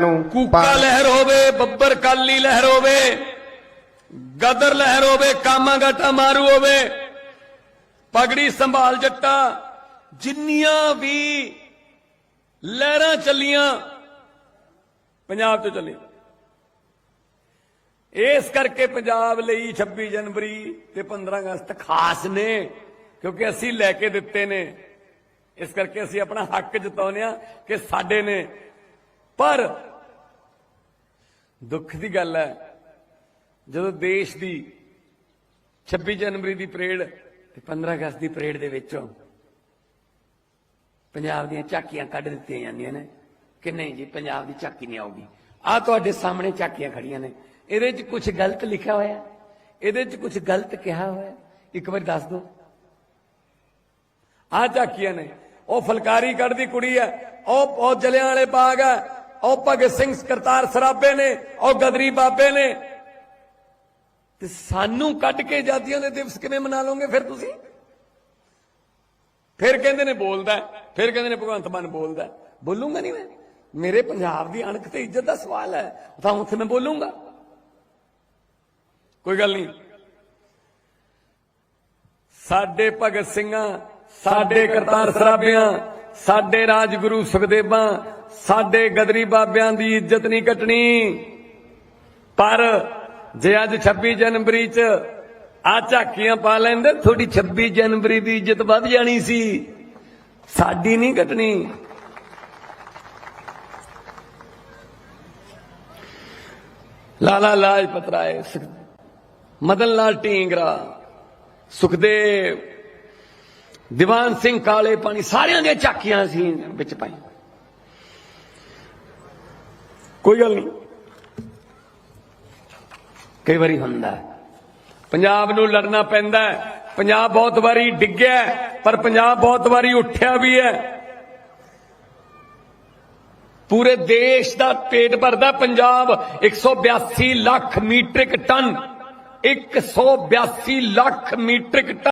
ਨੂੰ ਕੂਕਾ ਲਹਿਰ ਹੋਵੇ ਬੱਬਰ ਕਾਲੀ ਲਹਿਰ ਹੋਵੇ ਗਦਰ ਲਹਿਰ ਹੋਵੇ ਕਾਮਾ ਗਾਟਾ ਮਾਰੂ ਹੋਵੇ ਪਗੜੀ ਸੰਭਾਲ ਜੱਟਾ ਜਿੰਨੀਆਂ ਵੀ ਲਹਿਰਾਂ ਚੱਲੀਆਂ ਪੰਜਾਬ ਤੋਂ ਚੱਲੀਆਂ। ਇਸ ਕਰਕੇ ਪੰਜਾਬ ਲਈ 26 ਜਨਵਰੀ ਤੇ 15 ਅਗਸਤ ਖਾਸ ਨੇ ਕਿਉਂਕਿ ਅਸੀਂ ਲੈ ਕੇ ਦਿੱਤੇ ਨੇ। ਇਸ ਕਰਕੇ ਅਸੀਂ ਆਪਣਾ ਹੱਕ ਜਤਾਉਂਦੇ ਆ ਕਿ ਸਾਡੇ ਨੇ ਪਰ ਦੁੱਖ ਦੀ ਗੱਲ ਹੈ, ਜਦੋਂ ਦੇਸ਼ ਦੀ 26 ਜਨਵਰੀ ਦੀ ਪਰੇਡ ਤੇ 15 ਅਗਸਤ ਦੀ ਪਰੇਡ ਦੇ ਵਿੱਚੋਂ ਪੰਜਾਬ ਦੀਆਂ ਝਾਕੀਆਂ ਕੱਢ ਦਿੱਤੀਆਂ ਜਾਂਦੀਆਂ ਨੇ, ਕਿ ਨਹੀਂ ਜੀ, ਪੰਜਾਬ ਦੀ ਝਾਕੀ ਨਹੀਂ ਆਉਗੀ ਆ ਤੁਹਾਡੇ ਸਾਹਮਣੇ ਝਾਕੀਆਂ ਖੜੀਆਂ ਨੇ। ਇਹਦੇ 'ਚ ਕੁਝ ਗਲਤ ਲਿਖਿਆ ਹੋਇਆ ਇਹਦੇ 'ਚ ਕੁਝ ਗਲਤ ਕਿਹਾ ਹੋਇਆ ਇੱਕ ਵਾਰ ਦੱਸ ਦਿਓ। ਆ ਝਾਕੀਆਂ ਨੇ। ਉਹ ਫਲਕਾਰੀ ਕੱਢਦੀ ਕੁੜੀ ਹੈ। ਉਹ ਉਹ ਜਲਿਆਂ ਵਾਲੇ ਬਾਗ ਹੈ। ਉਹ ਭਗਤ ਸਿੰਘ ਕਰਤਾਰ ਸਰਾਬੇ ਨੇ, ਉਹ ਗਦਰੀ ਬਾਬੇ ਨੇ। ਤੇ ਸਾਨੂੰ ਕੱਢ ਕੇ ਆਜ਼ਾਦੀਆਂ ਦੇ ਦਿਵਸ ਕਿਵੇਂ ਮਨਾ ਲਓਗੇ ਫਿਰ ਤੁਸੀਂ? ਫਿਰ ਕਹਿੰਦੇ ਨੇ ਬੋਲਦਾ ਫਿਰ ਕਹਿੰਦੇ ਨੇ ਭਗਵੰਤ ਮਾਨ ਬੋਲਦਾ ਬੋਲੂਗਾ ਬੋਲੂੰਗਾ ਨਹੀਂ ਮੈਂ? ਮੇਰੇ ਪੰਜਾਬ ਦੀ ਅਣਖ ਤੇ ਇੱਜ਼ਤ ਦਾ ਸਵਾਲ ਹੈ, ਤਾਂ ਉੱਥੇ ਮੈਂ ਬੋਲੂੰਗਾ। ਕੋਈ ਗੱਲ ਨਹੀਂ। ਸਾਡੇ ਭਗਤ ਸਿੰਘਾਂ, ਸਾਡੇ ਕਰਤਾਰ ਸਰਾਬਿਆਂ ਸਾਡੇ ਰਾਜਗੁਰੂ ਸੁਖਦੇਵਾਂ, ਸਾਡੇ ਗਦਰੀ ਬਾਬਿਆਂ ਦੀ ਇੱਜ਼ਤ ਨਹੀਂ ਕੱਟਣੀ। ਪਰ ਜੇ ਅੱਜ 26 ਜਨਵਰੀ 'ਚ ਆ ਝਾਕੀਆਂ ਪਾ ਲੈਂਦੇ ਥੋੜੀ 26 ਜਨਵਰੀ ਦੀ ਇੱਜ਼ਤ ਵੱਧ ਜਾਣੀ ਸੀ। ਸਾਡੀ ਨਹੀਂ ਕੱਟਣੀ। ਲਾਲਾ ਲਾਜਪਤ ਰਾਏ ਮਦਨ ਲਾਲ ਢੀਂਗਰਾ, ਸੁਖਦੇਵ ਦੀਵਾਨ ਸਿੰਘ ਕਾਲੇ ਪਾਣੀ ਸਾਰਿਆਂ ਦੀਆਂ ਝਾਕੀਆਂ ਅਸੀਂ ਵਿੱਚ ਪਾਈਆਂ ਕੋਈ ਗੱਲ ਨਹੀਂ। ਕਈ ਵਾਰੀ ਹੁੰਦਾ ਪੰਜਾਬ ਨੂੰ ਲੜਨਾ ਪੈਂਦਾ ਪੰਜਾਬ ਬਹੁਤ ਵਾਰੀ ਡਿੱਗਿਆ ਪਰ ਪੰਜਾਬ ਬਹੁਤ ਵਾਰੀ ਉੱਠਿਆ ਵੀ ਹੈ। ਪੂਰੇ ਦੇਸ਼ ਦਾ ਪੇਟ ਭਰਦਾ Punjab 182 lakh metric ton 182 lakh metric ton.